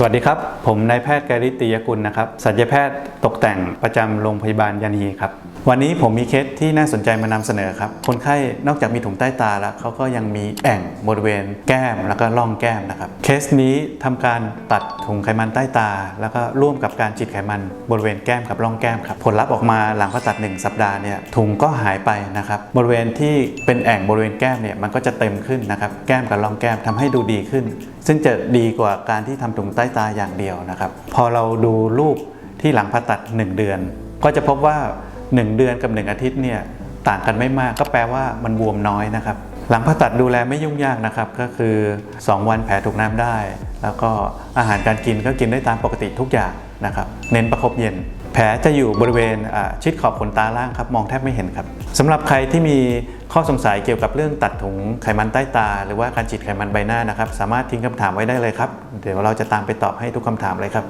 สวัสดีครับ ผมนายแพทย์กริตติยกุลนะครับ สัญญแพทย์ตกแต่งประจำโรงพยาบาลยานีครับ วันนี้ผมมีเคสที่น่าสนใจมานำเสนอครับ คนไข้นอกจากมีถุงใต้ตาแล้วเขาก็ยังมีแอ่งบริเวณแก้มแล้วก็ร่องแก้มนะครับ เคสนี้ทำการตัดถุงไขมันใต้ตา แล้วก็ร่วมกับการฉีดไขมันบริเวณแก้มกับร่องแก้มครับ ผลลัพธ์ออกมาหลังผ่าตัด 1 สัปดาห์เนี่ยถุงก็หายไปนะครับ บริเวณที่เป็นแอ่งบริเวณแก้มเนี่ยมันก็จะเต็มขึ้นนะครับ แก้มกับร่องแก้มทำให้ดูดีขึ้น ซึ่งจะดีกว่าการที่ทำถุงใต้ตาอย่างเดียวนะครับ พอเราดูรูปที่หลังผ่าตัด 1 เดือน ก็จะพบว่า 1 เดือนกับ 1 อาทิตย์เนี่ยต่างกันไม่มากก็แปลว่ามันบวมน้อยนะครับ หลังผ่าตัดดูแลไม่ยุ่งยากนะครับ ก็คือ 2 วันแผลถูกน้ำได้ แล้วก็อาหารการกินก็กินได้ตามปกติทุกอย่างนะครับ เน้นประคบเย็น แผลจะอยู่บริเวณชิดขอบขนตาล่างครับ มองแทบไม่เห็นครับสำหรับใครที่มีข้อสงสัยเกี่ยวกับเรื่องตัดถุงไขมันใต้ตา หรือว่าการฉีดไขมันใบหน้านะครับ สามารถทิ้งคำถามไว้ได้เลยครับ เดี๋ยวเราจะตามไปตอบให้ทุกคำถามเลยครับ